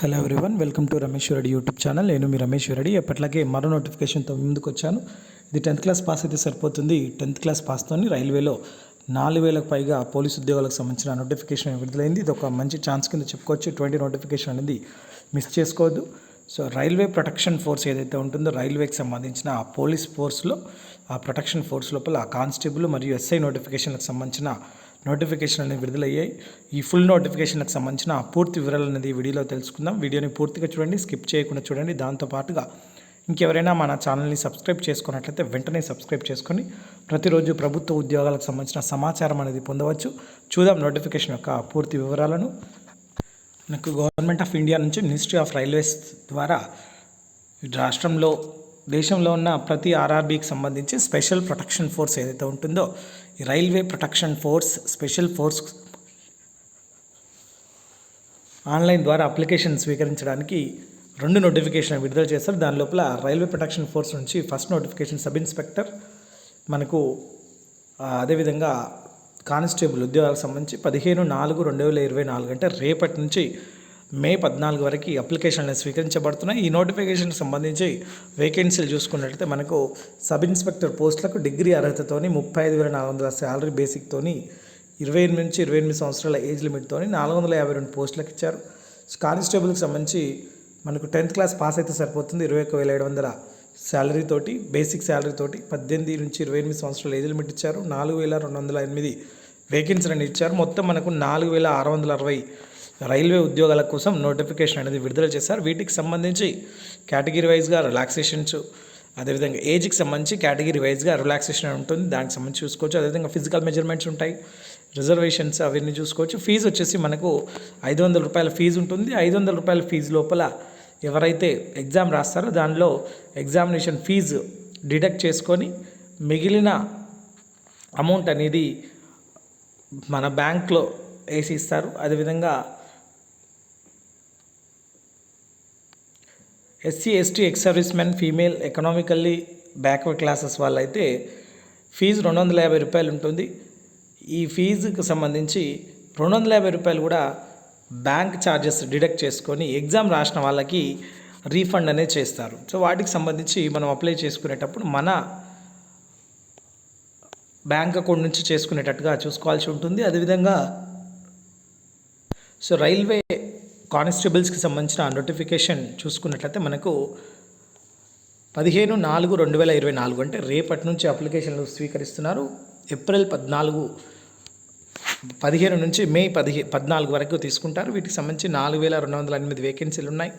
Hello everyone welcome to Ramesh Reddy YouTube channel నేను మీ రమేష్ ఎప్పట్లాగే మరో నోటిఫికేషన్తో ముందుకు వచ్చాను. ఇది టెన్త్ క్లాస్ పాస్ అయితే సరిపోతుంది. టెన్త్ క్లాస్ పాస్తోని రైల్వేలో నాలుగు వేలకు పైగా పోలీస్ ఉద్యోగాలకు సంబంధించిన నోటిఫికేషన్ విడుదలైంది. ఇది ఒక మంచి ఛాన్స్ కింద చెప్పుకోవచ్చు. ట్వంటీ నోటిఫికేషన్ అనేది మిస్ చేసుకోవద్దు. సో రైల్వే ప్రొటెక్షన్ ఫోర్స్ ఏదైతే ఉంటుందో రైల్వేకి సంబంధించిన ఆ పోలీస్ ఫోర్స్లో ఆ ప్రొటెక్షన్ ఫోర్స్ లోపల ఆ కానిస్టేబుల్ మరియు ఎస్ఐ నోటిఫికేషన్లకు సంబంధించిన నోటిఫికేషన్ అనేది విడుదలయ్యాయి. ఈ ఫుల్ నోటిఫికేషన్లకు సంబంధించిన పూర్తి వివరాలు అనేది వీడియోలో తెలుసుకుందాం. వీడియోని పూర్తిగా చూడండి స్కిప్ చేయకుండా చూడండి. దాంతో పాటుగా ఇంకెవరైనా మన ఛానల్ని సబ్స్క్రైబ్ చేసుకున్నట్లయితే వెంటనే సబ్స్క్రైబ్ చేసుకొని ప్రతిరోజు ప్రభుత్వ ఉద్యోగాలకు సంబంధించిన సమాచారం అనేది పొందవచ్చు. చూద్దాం నోటిఫికేషన్ యొక్క పూర్తి వివరాలను. మనకు గవర్నమెంట్ ఆఫ్ ఇండియా నుంచి మినిస్ట్రీ ఆఫ్ రైల్వేస్ ద్వారా ఈ రాష్ట్రంలో దేశంలో ఉన్న ప్రతి ఆర్ఆర్బీకి సంబంధించి స్పెషల్ ప్రొటెక్షన్ ఫోర్స్ ఏదైతే ఉంటుందో railway protection force special force online ద్వారా అప్లికేషన్ స్వీకరించడానికి రెండు నోటిఫికేషన్ విడుదల చేస్తారు దాని లోపల రైల్వే ప్రొటెక్షన్ ఫోర్స్ నుంచి ఫస్ట్ నోటిఫికేషన్ సబ్ ఇన్స్పెక్టర్ మనకు అదేవిధంగా కానిస్టేబుల్ ఉద్యోగాలకు సంబంధించి పదిహేను నాలుగు రెండు వేల ఇరవై నాలుగు అంటే రేపటి నుంచి మే పద్నాలుగు వరకు అప్లికేషన్లు స్వీకరించబడుతున్నాయి. ఈ నోటిఫికేషన్ సంబంధించి వేకెన్సీలు చూసుకున్నట్లయితే మనకు సబ్ ఇన్స్పెక్టర్ పోస్టులకు డిగ్రీ అర్హతతోని ముప్పై ఐదు వేల నాలుగు వందల శాలరీ బేసిక్తోని ఇరవై ఎనిమిది నుంచి ఇరవై ఎనిమిది సంవత్సరాల ఏజ్ లిమిట్తోని నాలుగు వందల యాభై రెండు పోస్టులకు ఇచ్చారు. కానిస్టేబుల్కి సంబంధించి మనకు టెన్త్ క్లాస్ పాస్ అయితే సరిపోతుంది. ఇరవై ఒక వేల ఏడు వందల శాలరీ తోటి బేసిక్ శాలరీ తోటి పద్దెనిమిది నుంచి ఇరవై ఎనిమిది సంవత్సరాల ఏజ్ లిమిట్ ఇచ్చారు. నాలుగు వేల రెండు వందల ఎనిమిది వేకెన్సీలను ఇచ్చారు. మొత్తం మనకు నాలుగు వేల ఆరు వందల అరవై రైల్వే ఉద్యోగాల కోసం నోటిఫికేషన్ అనేది విడుదల చేశారు. వీటికి సంబంధించి కేటగిరీ వైజ్గా రిలాక్సేషన్స్ అదేవిధంగా ఏజ్కి సంబంధించి కేటగిరీ వైజ్గా రిలాక్సేషన్ ఉంటుంది. దానికి సంబంధించి చూసుకోవచ్చు. అదేవిధంగా ఫిజికల్ మెజర్మెంట్స్ ఉంటాయి. రిజర్వేషన్స్ అవన్నీ చూసుకోవచ్చు. ఫీజు వచ్చేసి మనకు ఐదు వందల రూపాయల ఫీజు ఉంటుంది. ఐదు వందల రూపాయల ఫీజు లోపల ఎవరైతే ఎగ్జామ్ రాస్తారో దానిలో ఎగ్జామినేషన్ ఫీజు డిడక్ట్ చేసుకొని మిగిలిన అమౌంట్ అనేది మన బ్యాంక్లో వేసి ఇస్తారు. అదేవిధంగా SC ST ex servicemen female economically backward classes వాళ్ళైతే ఫీజు రెండు వందల యాభై రూపాయలు ఉంటుంది. ఈ ఫీజుకు సంబంధించి రెండు వందల యాభై రూపాయలు కూడా బ్యాంక్ ఛార్జెస్ డిడక్ట్ చేసుకొని ఎగ్జామ్ రాసిన వాళ్ళకి రీఫండ్ అనేది చేస్తారు. సో వాటికి సంబంధించి మనం అప్లై చేసుకునేటప్పుడు మన బ్యాంక్ అకౌంట్ నుంచి చేసుకునేటట్టుగా చూసుకోవాల్సి ఉంటుంది. అదేవిధంగా సో రైల్వే కానిస్టేబుల్స్కి సంబంధించిన నోటిఫికేషన్ చూసుకున్నట్లయితే మనకు పదిహేను నాలుగు రెండు వేల ఇరవై నాలుగు అంటే రేపటి నుంచి అప్లికేషన్లు స్వీకరిస్తున్నారు. ఏప్రిల్ పద్నాలుగు పదిహేను నుంచి మే పదిహే పద్నాలుగు వరకు తీసుకుంటారు. వీటికి సంబంధించి నాలుగు వేల రెండు వందల ఎనిమిది వేకెన్సీలు ఉన్నాయి.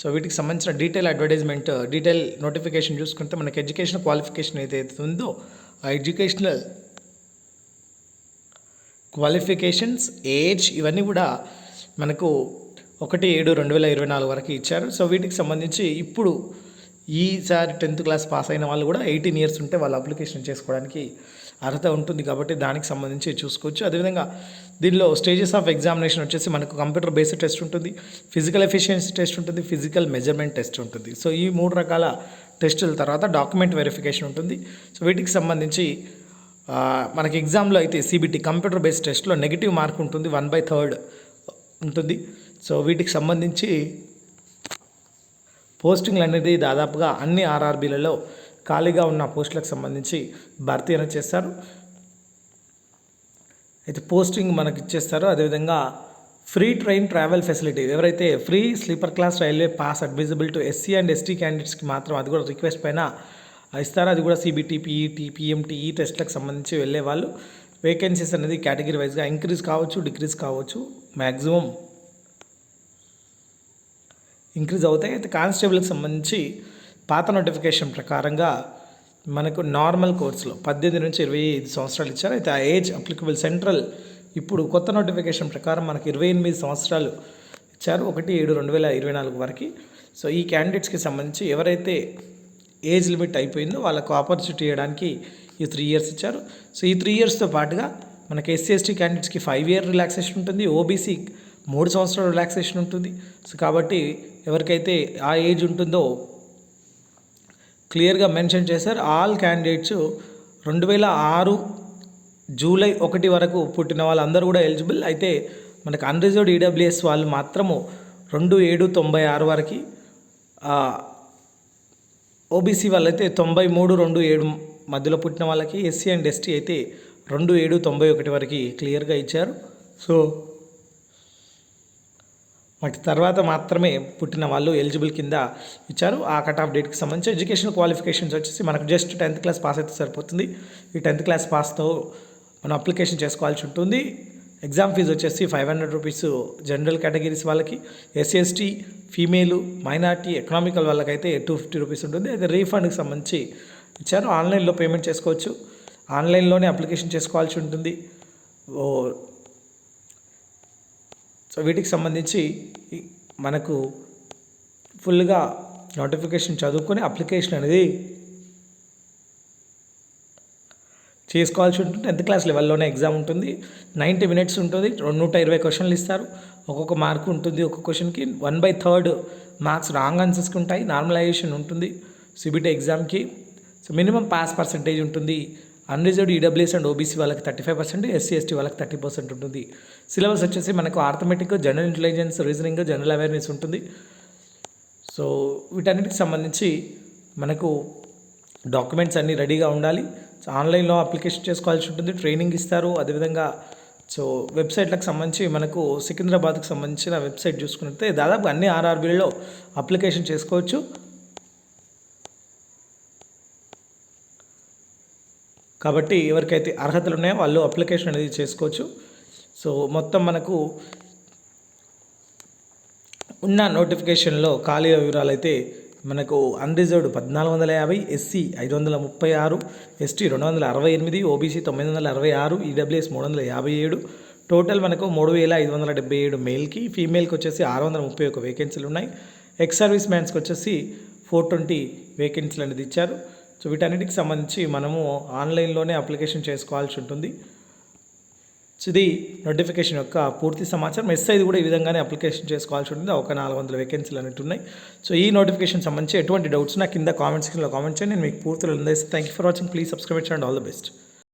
సో వీటికి సంబంధించిన డీటెయిల్ అడ్వర్టైజ్మెంట్ డీటెయిల్ నోటిఫికేషన్ చూసుకుంటే మనకి ఎడ్యుకేషన్ క్వాలిఫికేషన్ ఏదైతే ఉందో ఆ ఎడ్యుకేషనల్ క్వాలిఫికేషన్స్ ఏజ్ ఇవన్నీ కూడా మనకు ఒకటి ఏడు రెండు వేల ఇరవై నాలుగు వరకు ఇచ్చారు. సో వీటికి సంబంధించి ఇప్పుడు ఈసారి టెన్త్ క్లాస్ పాస్ అయిన వాళ్ళు కూడా ఎయిటీన్ ఇయర్స్ ఉంటే వాళ్ళు అప్లికేషన్ చేసుకోవడానికి అర్హత ఉంటుంది కాబట్టి దానికి సంబంధించి చూసుకోవచ్చు. అదేవిధంగా దీనిలో స్టేజెస్ ఆఫ్ ఎగ్జామినేషన్ వచ్చేసి మనకు కంప్యూటర్ బేస్డ్ టెస్ట్ ఉంటుంది ఫిజికల్ ఎఫిషియన్సీ టెస్ట్ ఉంటుంది ఫిజికల్ మెజర్మెంట్ టెస్ట్ ఉంటుంది. సో ఈ మూడు రకాల టెస్టుల తర్వాత డాక్యుమెంట్ వెరిఫికేషన్ ఉంటుంది. సో వీటికి సంబంధించి మనకి ఎగ్జామ్లో అయితే సిబిటి కంప్యూటర్ బేస్డ్ టెస్ట్లో నెగిటివ్ మార్క్ ఉంటుంది వన్ బై థర్డ్ ఉంటుంది. సో వీటికి సంబంధించి పోస్టింగ్లు అనేది దాదాపుగా అన్ని ఆర్ఆర్బీలలో ఖాళీగా ఉన్న పోస్టులకు సంబంధించి భర్తీ అనేది చేస్తారు. అయితే పోస్టింగ్ మనకి ఇచ్చేస్తారు. అదేవిధంగా ఫ్రీ ట్రైన్ ట్రావెల్ ఫెసిలిటీ ఎవరైతే free sleeper class railway pass admissible to SC and ST క్యాండిడేట్స్కి మాత్రం అది కూడా రిక్వెస్ట్ పైన ఇస్తారు. అది కూడా సిబిటి టీపీఎంటీఈ టెస్ట్లకు సంబంధించి వెళ్ళే వాళ్ళు. వేకెన్సీస్ అనేది కేటగిరీ వైజ్గా ఇంక్రీజ్ కావచ్చు డిక్రీజ్ కావచ్చు. మ్యాక్సిమం ఇంక్రీజ్ అవుతాయి. అయితే కానిస్టేబుల్కి సంబంధించి పాత నోటిఫికేషన్ ప్రకారంగా మనకు నార్మల్ కోర్సులో పద్దెనిమిది నుంచి ఇరవై ఐదు సంవత్సరాలు ఇచ్చారు. అయితే ఆ ఏజ్ అప్లికబుల్ సెంట్రల్ ఇప్పుడు కొత్త నోటిఫికేషన్ ప్రకారం మనకి ఇరవై ఎనిమిది సంవత్సరాలు ఇచ్చారు. ఒకటి ఏడు రెండు వేల ఇరవై నాలుగు వరకు. సో ఈ క్యాండిడేట్స్కి సంబంధించి ఎవరైతే ఏజ్ లిమిట్ అయిపోయిందో వాళ్ళకు ఆపర్చునిటీ ఇవ్వడానికి ఈ త్రీ ఇయర్స్ ఇచ్చారు. సో ఈ త్రీ ఇయర్స్తో పాటుగా మనకి ఎస్సీ ఎస్టీ క్యాండిడేట్స్కి ఫైవ్ ఇయర్ రిలాక్సేషన్ ఉంటుంది. ఓబీసీ మూడు సంవత్సరాలు రిలాక్సేషన్ ఉంటుంది. సో కాబట్టి ఎవరికైతే ఆ ఏజ్ ఉంటుందో క్లియర్గా మెన్షన్ చేశారు ఆల్ క్యాండిడేట్స్ రెండు వేల ఆరు జూలై ఒకటి వరకు పుట్టిన వాళ్ళందరూ కూడా ఎలిజిబుల్. అయితే మనకు అన్రిజర్వ్డ్ ఈడబ్ల్యూఎస్ వాళ్ళు మాత్రము రెండు ఏడు తొంభై ఆరు వరకు ఓబీసీ వాళ్ళైతే తొంభై మూడు రెండు ఏడు మధ్యలో పుట్టిన వాళ్ళకి ఎస్సీ అండ్ ఎస్టీ అయితే రెండు ఏడు తొంభై ఒకటి వరకు క్లియర్గా ఇచ్చారు. సో వాటి తర్వాత మాత్రమే పుట్టిన వాళ్ళు ఎలిజిబుల్ కింద ఇచ్చారు. ఆ కట్ ఆఫ్ డేట్కి సంబంధించి ఎడ్యుకేషన్ క్వాలిఫికేషన్స్ వచ్చేసి మనకు జస్ట్ టెన్త్ క్లాస్ పాస్ అయితే సరిపోతుంది. ఈ టెన్త్ క్లాస్ పాస్తో మనం అప్లికేషన్ చేసుకోవాల్సి ఉంటుంది. ఎగ్జామ్ ఫీజు వచ్చేసి five hundred rupees general categories వాళ్ళకి. SC ST female minority economical వాళ్ళకైతే టూ ఫిఫ్టీ రూపీస్ ఉంటుంది. అయితే రీఫండ్కి సంబంధించి ఇచ్చారు. ఆన్లైన్లో పేమెంట్ చేసుకోవచ్చు. ఆన్లైన్లోనే అప్లికేషన్ చేసుకోవాల్సి ఉంటుంది. సో వీటికి సంబంధించి మనకు ఫుల్గా నోటిఫికేషన్ చదువుకొని అప్లికేషన్ అనేది చేసుకోవాల్సి ఉంటుంది. టెన్త్ క్లాస్ లెవెల్లోనే ఎగ్జామ్ ఉంటుంది. నైంటీ మినిట్స్ ఉంటుంది. రెండు నూట ఇరవై క్వశ్చన్లు ఇస్తారు. ఒక్కొక్క మార్క్ ఉంటుంది ఒక్కొక్క క్వశ్చన్కి. One by third marks wrong ఆన్సర్స్కి ఉంటాయి. నార్మలైజేషన్ ఉంటుంది. సిబిటీ ఎగ్జామ్కి. సో మినిమం పాస్ పర్సంటేజ్ ఉంటుంది. అన్రిజర్వ్డ్ ఈడబ్ల్యూఎస్ అండ్ ఓబీసీ వాళ్ళకి thirty five percent SC ST వాళ్ళకి థర్టీ పర్సెంట్ ఉంటుంది. సిలబస్ వచ్చేసి మనకు arithmetic general intelligence reasoning general awareness ఉంటుంది. సో వీటన్నిటికి సంబంధించి మనకు డాక్యుమెంట్స్ అన్నీ రెడీగా ఉండాలి. సో ఆన్లైన్లో అప్లికేషన్ చేసుకోవాల్సి ఉంటుంది ట్రైనింగ్ ఇస్తారు. అదేవిధంగా సో వెబ్సైట్లకు సంబంధించి మనకు సికింద్రాబాద్కి సంబంధించిన వెబ్సైట్ చూసుకుంటే దాదాపు అన్ని ఆర్ఆర్బీలలో అప్లికేషన్ చేసుకోవచ్చు. కాబట్టి ఎవరికైతే అర్హతలు ఉన్నాయో వాళ్ళు అప్లికేషన్ అనేది చేసుకోవచ్చు. సో మొత్తం మనకు ఉన్న నోటిఫికేషన్లో ఖాళీ వివరాలు అయితే మనకు అన్రిజర్వ్డ్ పద్నాలుగు వందల యాభై ఎస్సీ ఐదు వందల ముప్పై ఆరు ఎస్టీ రెండు వందల అరవై ఎనిమిది ఓబీసీ తొమ్మిది వందల అరవై ఆరు ఈడబ్ల్యూఎస్ మూడు వందల యాభై ఏడు. టోటల్ మనకు మూడు వేల ఐదు వందల డెబ్బై ఏడు మేల్కి ఫీమేల్కి వచ్చేసి ఆరు వందల ముప్పై ఒక వేకెన్సీలు ఉన్నాయి. ఎక్స్ సర్వీస్ మ్యాన్స్కి వచ్చేసి ఫోర్ ట్వంటీ వేకెన్సీలు అనేది ఇచ్చారు. సో వీటన్నిటికి సంబంధించి మనము ఆన్లైన్లోనే అప్లికేషన్ చేసుకోవాల్సి ఉంటుంది. సో ఇది నోటిఫికేషన్ యొక్క పూర్తి సమాచారం. ఎస్ఐది కూడా ఈ విధంగానే అప్లికేషన్ చేసుకోవాల్సి ఉంటుంది. ఒక నాలుగు వందల వేకెన్సీలు అనేవి ఉన్నాయి. సో ఈ నోటిఫికేషన్ సంబంధించి ఎటువంటి డౌట్స్ నా కింద కామెంట్ సెక్షన్లో కామెంట్ చేయండి. నేను మీకు పూర్తిలో అందిస్తాను thank you for watching please subscribe చేయండి ఆల్ ద బెస్ట్